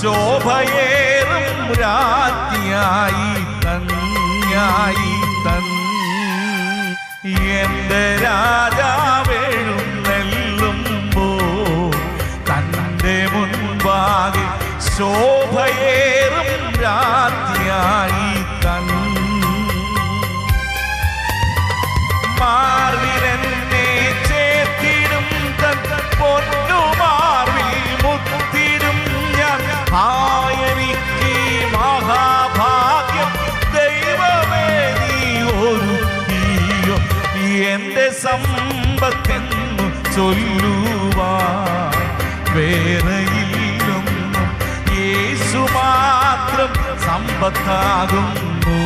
ശോഭയേറും രാജ്ഞായി തൻ. എന്റെ രാജാവെഴുന്നെല്ലുമ്പോ തന്റെ മുൻപാകെ ശോ സമ്പത്തെന്നു ചൊല്ലുവാ. വേറെയില്ലൊന്നും യേശു മാത്രം സമ്പത്താകുന്നു.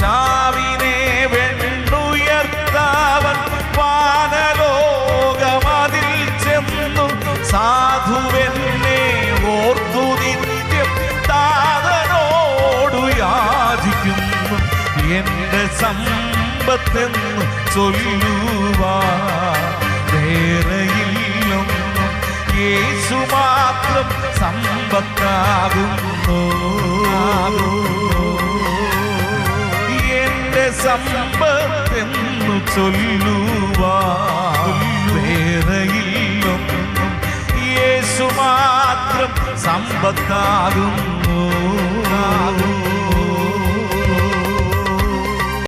ചാവിനെ സമ്പത്തെന്നു ചൊല്ലുവാ. വേറെയില്ലൊന്നും യേശു മാത്രം സമ്പത്താകുന്നു. എന്റെ സമ്പത്തെന്നു ചൊല്ലുവാ. വേറെയില്ലൊന്നും യേശു മാത്രം സമ്പത്താകുന്നു.